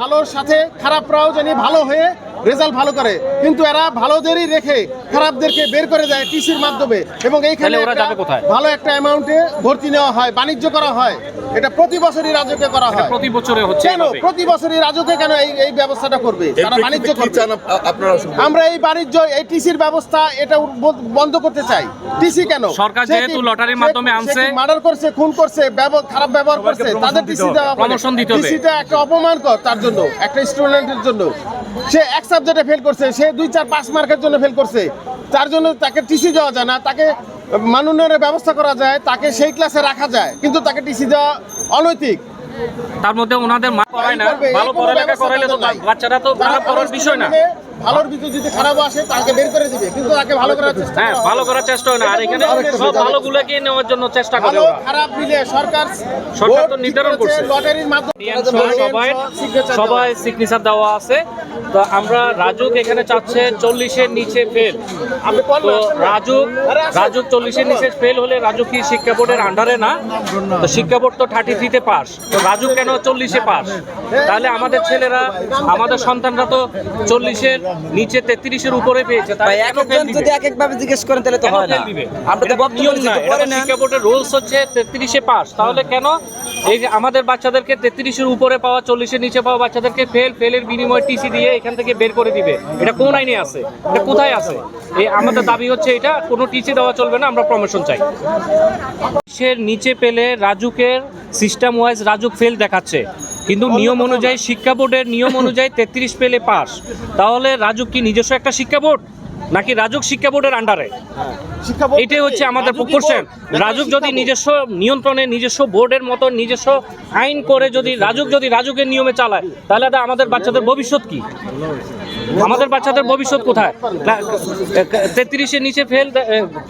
ভালোর সাথে খারাপরাও জানি ভালো হয়ে রেজাল্ট ভালো করে। কিন্তু এরা ভালোদেরই রেখে খারাপদেরকে বের করে দেয় টিসির মাধ্যমে। এবং এইখানে? ভালো একটা অ্যামাউন্টে ভর্তি নেওয়া হয় বাণিজ্য করা হয়। এটা প্রতি বছরই রাজকে করা হয়। প্রতি বছরে হচ্ছে কেন? প্রতি বছরই রাজকে কেন এই এই ব্যবস্থাটা করবে? তারা বাণিজ্য করবে। আপনারা আমরা এই বাণিজ্য এই টিসির ব্যবস্থা এটা বন্ধ করতে চাই। টিসি কেন? সরকার যেহেতু লটারির মাধ্যমে আনছে- মার্ডার করছে খুন করছে খারাপ ব্যবহার করছে তাদের টিসি দেওয়া Promotion দিতে হবে। টিসিটা একটা অপমানকর তার জন্য একটা স্টুডেন্টের জন্য। সে এক সাবজেক্টে ফেল করছে সে দুই চার পাঁচ মার্কের জন্য ফেল করছে। তার জন্য তাকে টিসি দেওয়া যায় না তাকে মানোন্নয়নের ব্যবস্থা করা যায় তাকে সেই ক্লাসে রাখা যায় কিন্তু তাকে টিসি দেওয়া অনৈতিক। তার মধ্যে ওনাদের মা করায় না ভালো পড়ালেখা করাইলে তো। বাচ্চারা তো খারাপ করার বিষয় না। ভালোর ভিতরে যদি খারাপ আসে তাকে বের করে দিবে কিন্তু তাকে ভালো করার চেষ্টা হ্যাঁ ভালো করার চেষ্টা হয় না। আর এখানে সব ভালোগুলোকে নেওয়ার জন্য চেষ্টা করে ভালো ওরা। খারাপ মিলে সরকার সরকার তো নির্ধারণ করছে। লটারির মাধ্যমে সবাই সবাই সিগনেচার দেওয়া আছে। তো আমরা রাজুক এখানে চাচ্ছে চল্লিশের নিচে ফেল আপনি তো রাজুক রাজুক চল্লিশের নিচে ফেল হলে রাজুক কি শিক্ষা বোর্ডের আন্ডারে না? তো শিক্ষা বোর্ড তো থার্টি থ্রিতে পাস তো রাজুক কেন চল্লিশে পাস তাহলে আমাদের ছেলেরা আমাদের সন্তানরা তো চল্লিশের নিচে তেত্রিশের উপরে পেয়েছে একজন? যদি এক একভাবে জিজ্ঞেস করেন তাহলে তো হয় না। আমরা তো শিক্ষা বোর্ডের রুলস হচ্ছে তেত্রিশে পাস তাহলে কেন এই যে আমাদের বাচ্চাদেরকে তেত্রিশের উপরে পাওয়া, চল্লিশের নিচে পাওয়া বাচ্চাদেরকে ফেল ফেলের বিনিময়ে টিসি দিয়ে এখান থেকে বের করে দিবে। এটা কোন আইনে আছে? এটা কোথায় আছে? এই আমাদের দাবি হচ্ছে এটা, কোনো টিসি দেওয়া চলবে না, আমরা প্রমোশন চাই। সে নিচে পেলে রাজুকের সিস্টেম ওয়াইজ রাজুক ফেল দেখাচ্ছে। কিন্তু নিয়ম অনুযায়ী শিক্ষা বোর্ডের নিয়ম অনুযায়ী তেত্রিশ পেলে পাস তাহলে রাজুক কি নিজস্ব একটা শিক্ষা বোর্ড? নাকি রাজুক শিক্ষা বোর্ডের আন্ডারে এটাই হচ্ছে আমাদের নাকি রাজুক যদি নিজস্ব নিয়ন্ত্রণে নিজস্ব বোর্ডের মতো নিজস্ব আইন করে যদি রাজুক যদি রাজুকের নিয়মে চালায় তাহলে তো আমাদের বাচ্চাদের ভবিষ্যৎ কি? আমাদের বাচ্চাদের ভবিষ্যৎ কোথায়? তেত্রিশের নিচে ফেল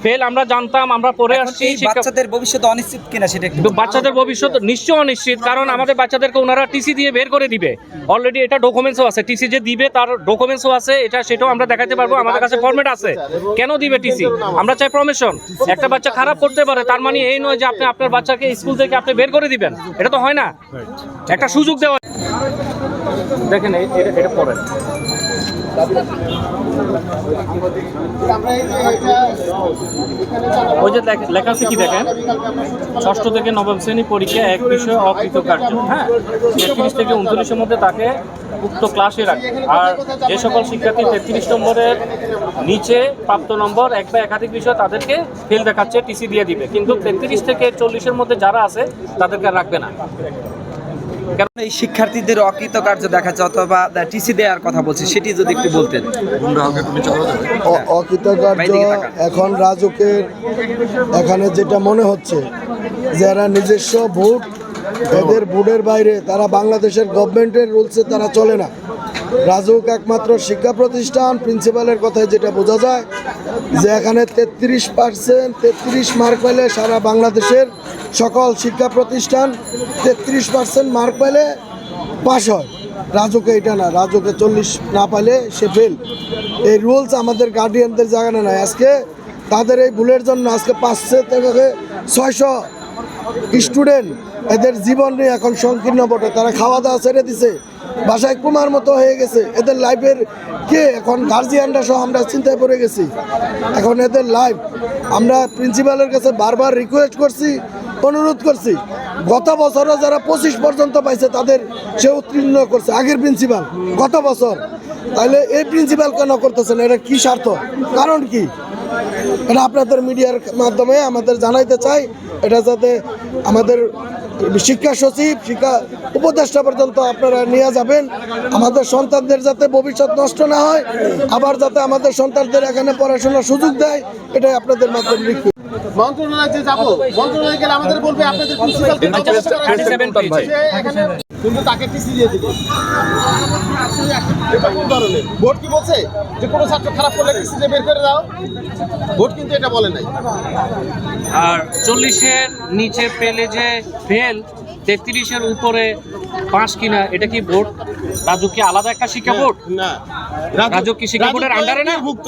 ফেল আমরা জানতাম আমরা পড়ে আসছি বাচ্চাদের ভবিষ্যৎ অনিশ্চিত কিনা সেটা বাচ্চাদের ভবিষ্যৎ নিশ্চয় অনিশ্চিত কারণ আমাদের বাচ্চাদেরকে ওনারা টিসি দিয়ে বের করে দিবে। অলরেডি এটা ডকুমেন্টসও আছে টিসি যে দিবে তার ডকুমেন্টসও আছে এটা সেটাও আমরা দেখাতে পারব আমাদের কাছে ফরম্যাট আছে। কেন দিবে টিসি আমরা চাই প্রমেশন একটা বাচ্চা খারাপ করতে পারে, তার মানে এই নয় যে আপনি আপনার বাচ্চাকে স্কুল থেকে আপনি বের করে দিবেন। এটা তো হয় না। একটা সুযোগ দেওয়া দেখেন এটা এটা ওই যে লেখা- আছে কি দেখেন? ষষ্ঠ থেকে নবম শ্রেণি পরীক্ষা এক বিষয়ে অকৃতকার্য। হ্যাঁ তেত্রিশ থেকে উনত্রিশের মধ্যে তাকে উক্ত ক্লাসে রাখে। আর যে সকল শিক্ষার্থী তেত্রিশ নম্বরের নিচে প্রাপ্ত নম্বর এক বা একাধিক বিষয় তাদেরকে ফেল দেখাচ্ছে টিসি দিয়ে দিবে। কিন্তু তেত্রিশ থেকে চল্লিশের মধ্যে যারা আছে, তাদেরকে রাখবে না। এই শিক্ষার্থীদের অকৃতকার্য দেখাচ্ছে অথবা টিসি দেওয়ার কথা বলছে সেটি যদি একটু বলতেন। অকৃতকার্য এখন রাজুকের এখানে যেটা মনে হচ্ছে যারা নিজস্ব ভোট এদের ভোটের বাইরে তারা বাংলাদেশের গভর্নমেন্টের রুলসে তারা চলে না। রাজুক একমাত্র শিক্ষা প্রতিষ্ঠান প্রিন্সিপালের কথায় যেটা বোঝা যায় যে এখানে তেত্রিশ পার্সেন্ট তেত্রিশ মার্ক পেলে সারা বাংলাদেশের সকল শিক্ষা প্রতিষ্ঠান তেত্রিশ পার্সেন্ট মার্ক পেলে পাশ হয়। রাজুকে এটা না, রাজুকে চল্লিশ না পালে সে ফেল এই রুলস আমাদের গার্ডিয়ানদের জায়গায় নাই। আজকে তাদের এই ভুলের জন্য আজকে পাঁচশো থেকে ছয়শো স্টুডেন্ট, এদের জীবন নিয়ে এখন সংকীর্ণ বটে। তারা খাওয়া দাওয়া ছেড়ে দিছে। বাসায় কুমার মতো হয়ে গেছে। এদের লাইফের কে? এখন গার্জিয়ানরা সহ আমরা চিন্তায় পড়ে গেছি। এখন এদের লাইফ আমরা প্রিন্সিপালের কাছে বারবার রিকোয়েস্ট করছি, অনুরোধ করছি। গত বছরও যারা পঁচিশ পর্যন্ত পাইছে, তাদের সে উত্তীর্ণ করছে। আগের প্রিন্সিপাল গত বছর। তাহলে এই প্রিন্সিপাল কেন করতেছেন? এটা কি স্বার্থ? কারণ কি? এটা আপনাদের মিডিয়ার মাধ্যমে আমাদের জানাইতে চাই এটা যাতে আমাদের শিক্ষা সচিব শিক্ষা উপদেষ্টা পর্যন্ত আপনারা নিয়ে যাবেন আমাদের সন্তানদের যাতে ভবিষ্যৎ নষ্ট না হয় আবার যাতে আমাদের সন্তানদের এখানে পড়াশোনার সুযোগ দেয় এটাই আপনাদের মাধ্যমে মন্ত্রণালয়ে যে যাব মন্ত্রণালয়ে গেলে আমাদের বলবে আপনাদের প্রিন্সিপালকে যথেষ্ট করা হয়েছে। 27 পেয়েছে। সে এখানে কিন্তু তাকে টিসি দিয়ে দিবে কোন ধরনের? ভোট কি বলছে? যে কোনো ছাত্র খারাপ করলে দিয়ে বের করে দাও? ভোট কিন্তু এটা বলে নাই। আর চল্লিশের নিচে পেলে যে ফেল তেত্রিশের উপরে পাঁচ কিনা এটা কি বোর্ড রাজু কি আলাদা একটা শিক্ষা বোর্ড? না। রাজু কি শিক্ষা বোর্ডের আন্ডারে না? ভুক্ত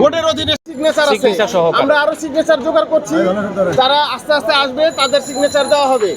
বোর্ডের অধীনে সিগনেচার আছে। আমরা আরও সিগনেচার জোগাড় করছি। তারা আস্তে আস্তে আসবে তাদের সিগনেচার দেওয়া হবে।